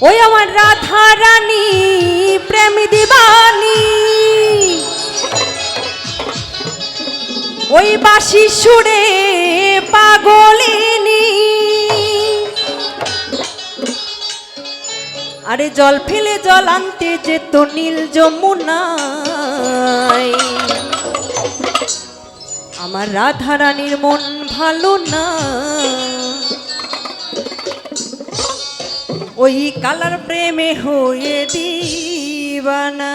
ওই আমার রাধা রানী, প্রেম দিবানি। ওই বাসি সুরে পাগলিনী। আরে জল ফেলে জল আনতে যেত নীল যমুনায়। আমার রাধা রানীর মন ভালো না ওই কালার প্রেমে হয়ে দিবানা।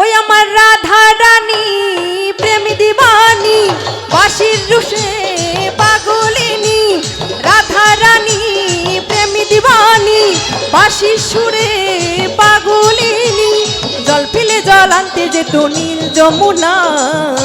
ওই আমার রাধা রানী, প্রেম দিবানি বাসির রুষে পাগলিনী। রাধা রানী, প্রেম দিবানি বাসির সুরে পাগলিনী। জল ফেলে জল আনতে যেত নীল যমুনায়।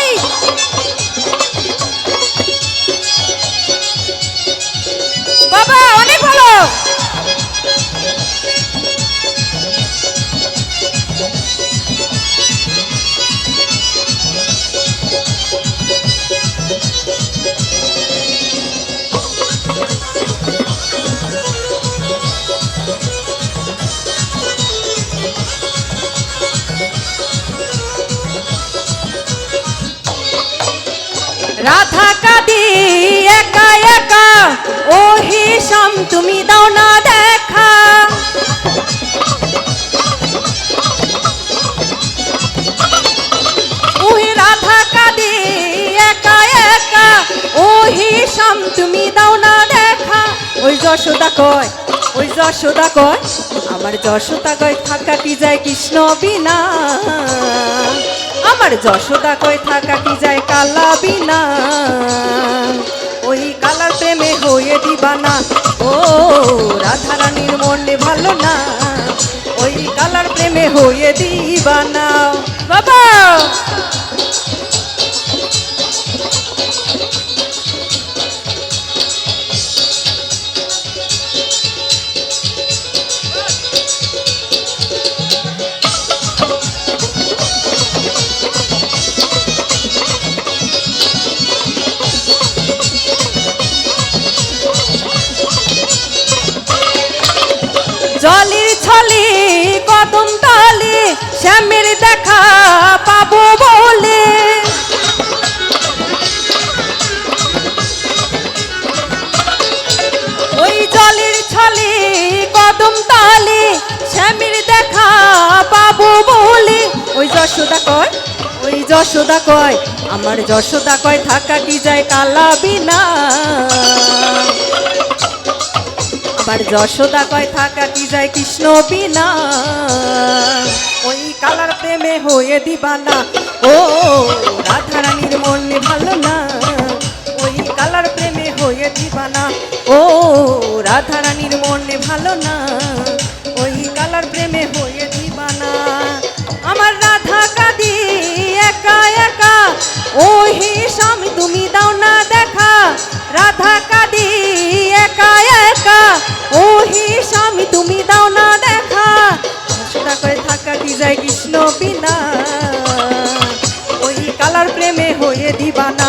রাধা কাদি, একা একা। ও হিসাম তুমি দাও না দেখা। ওহে রাধা কাদি, একা একা। ও হিসাম তুমি দাও না দেখা। ওই যশোদা কয়, ওই যশোদা কয়, আমার যশোদা কয়, থাকা কি যায় কৃষ্ণ বিনা? আমার যশোদা কয়, থাকা কি যায় কালা বিনা? হয়ে দিবানা বাবা! শ্যামের দেখা পাবো বলে। ওই জলের ছলে, কদম তলে শ্যামের দেখা পাবো বলে। ওই যশোদা কয়, ওই যশোদা কয়, আমার যশোদা কয়, থাকা কি যায় কালা বিনা আবার যশোদা কয়, থাকা কি যায় কৃষ্ণ বিনা। ওই কালার প্রেমে হয়ে দিবানা। ও রাধা রানীর মনে ভালো না। ওই কালার প্রেমে হয়ে দিবানা। ও রাধা রানীর মনে ভালো না। ওই কালার প্রেমে হয়ে দিবানা। আমার রাধা কাদি, একা একা। ও হি স্বামী তুমি দাও না দেখা। রাধা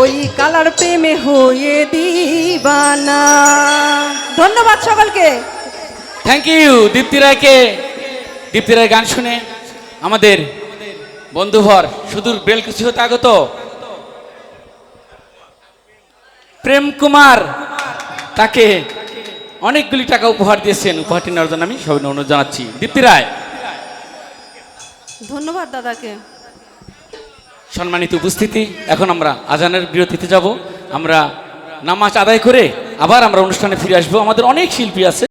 ওই কালার প্রেমে হয়ে দিবানা। ধন্যবাদ সকলকে। থ্যাংক ইউ দীপ্তি রায়কে। দীপ্তি রায় গান শুনে আমাদের বন্ধুভর সুদূর বেলকুচি হতে আগত। প্রেম কুমার তাকে অনেকগুলি টাকা উপহার দিয়েছেন। উপহারটি নেওয়ার জন্য আমি সবাই অনুরোধ জানাচ্ছি। দীপ্তি রায়। ধন্যবাদ দাদাকে। সম্মানিত উপস্থিতি, এখন আমরা আজানের বিরতিতে যাব। আমরা নামাজ আদায় করে আবার আমরা অনুষ্ঠানে ফিরে আসব। আমাদের অনেক শিল্পী আছে।